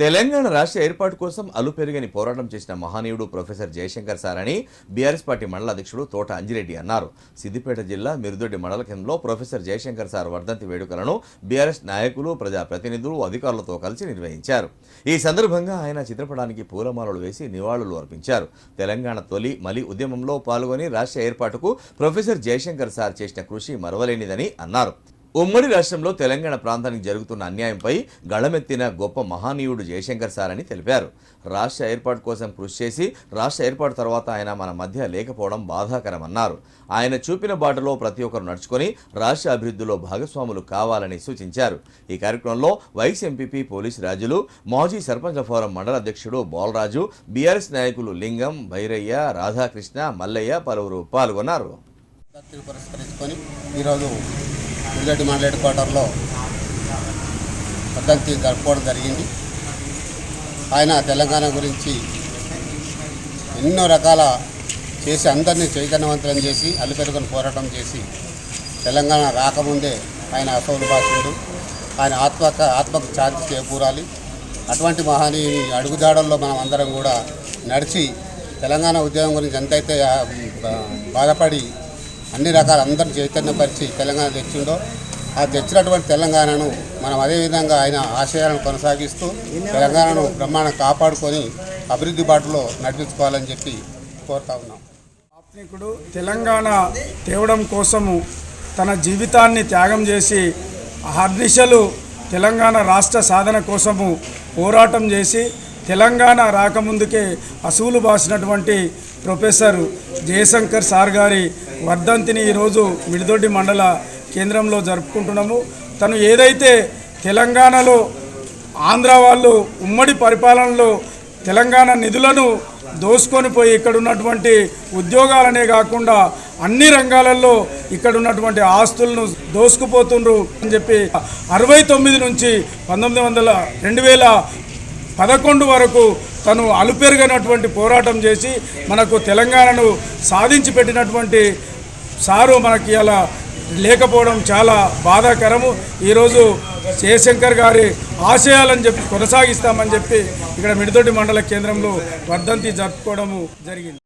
తెలంగాణ రాష్ట్ర ఏర్పాటు కోసం అలుపెరుగని పోరాటం చేసిన మహనీయుడు ప్రొఫెసర్ జయశంకర్ సార్ అని బీఆర్ఎస్ పార్టీ మండల అధ్యక్షుడు తోట అంజిరెడ్డి అన్నారు. సిద్దిపేట జిల్లా మిరుదొడ్డి మండల కేంద్రంలో ప్రొఫెసర్ జయశంకర్ సార్ వర్ధంతి వేడుకలను బీఆర్ఎస్ నాయకులు ప్రజాప్రతినిధులు అధికారులతో కలిసి నిర్వహించారు. ఈ సందర్భంగా ఆయన చిత్రపటానికి పూలమాలలు వేసి నివాళులు అర్పించారు. తెలంగాణ తొలి మలి ఉద్యమంలో పాల్గొని రాష్ట్ర ఏర్పాటుకు ప్రొఫెసర్ జయశంకర్ సార్ చేసిన కృషి మరవలేనిదని అన్నారు. ఉమ్మడి రాష్ట్రంలో తెలంగాణ ప్రాంతానికి జరుగుతున్న అన్యాయంపై గళమెత్తిన గొప్ప మహానీయుడు జయశంకర్ సార్ అని తెలిపారు. రాష్ట్ర ఏర్పాటు కోసం కృషి చేసి రాష్ట్ర ఏర్పాటు తర్వాత ఆయన మన మధ్య లేకపోవడం బాధాకరమన్నారు. ఆయన చూపిన బాటలో ప్రతి ఒక్కరు నడుచుకొని రాష్ట్ర అభివృద్ధిలో భాగస్వాములు కావాలని సూచించారు. ఈ కార్యక్రమంలో వైస్ ఎంపీపీ పోలీస్ రాజులు మాజీ సర్పంచ్ ఫోరం మండల అధ్యక్షుడు బాలరాజు బీఆర్ఎస్ నాయకులు లింగం భైరయ్య రాధాకృష్ణ మల్లయ్య పలువురు పాల్గొన్నారు. ఈరోజు ముల్లెడ్డి మండల హెడ్ క్వార్టర్లో పద్ధతి గడపడం జరిగింది. ఆయన తెలంగాణ గురించి ఎన్నో రకాల చేసి అందరినీ చైతన్యవంతులను చేసి అల్లుపెరుగుని పోరాటం చేసి తెలంగాణ రాకముందే ఆయన అసౌలు భాషుడు. ఆయన ఆత్మక ఆత్మకు శాంతి చేకూరాలి. అటువంటి మహానీయుని అడుగుజాడల్లో మనం అందరం కూడా నడిచి తెలంగాణ ఉద్యమం గురించి ఎంతైతే బా- బాధపడి అన్ని రకాల అందరిని చైతన్యపరిచి తెలంగాణ తెచ్చిండో ఆ తెచ్చినటువంటి తెలంగాణను మనం అదేవిధంగా ఆయన ఆశయాలను కొనసాగిస్తూ తెలంగాణను బ్రహ్మాండం కాపాడుకొని అభివృద్ధి బాటలో నడిపించుకోవాలని చెప్పి కోరుతా ఉన్నాం. ఆత్మికుడు తెలంగాణ తేవడం కోసము తన జీవితాన్ని త్యాగం చేసి హర్నిశలు తెలంగాణ రాష్ట్ర సాధన కోసము పోరాటం చేసి తెలంగాణ రాకముందుకే అసూలు బాసినటువంటి ప్రొఫెసర్ జయశంకర్ సార్ గారి వర్ధంతిని ఈరోజు మిడిదొడ్డి మండల కేంద్రంలో జరుపుకుంటున్నాము. తను ఏదైతే తెలంగాణలో ఆంధ్ర వాళ్ళు ఉమ్మడి పరిపాలనలో తెలంగాణ నిధులను దోసుకొని పోయి ఇక్కడ ఉన్నటువంటి ఉద్యోగాలనే కాకుండా అన్ని రంగాలలో ఇక్కడ ఉన్నటువంటి ఆస్తులను దోసుకుపోతుండ్రు అని చెప్పి అరవై తొమ్మిది నుంచి పంతొమ్మిది వందల రెండు వేల పదకొండు వరకు తను అలుపెరుగనటువంటి పోరాటం చేసి మనకు తెలంగాణను సాధించి పెట్టినటువంటి సారు మనకి అలా లేకపోవడం చాలా బాధాకరము. ఈరోజు జయశంకర్ గారి ఆశయాలని చెప్పి కొనసాగిస్తామని చెప్పి ఇక్కడ మిడితోటి మండల కేంద్రంలో వర్ధంతి జరుపుకోవడము జరిగింది.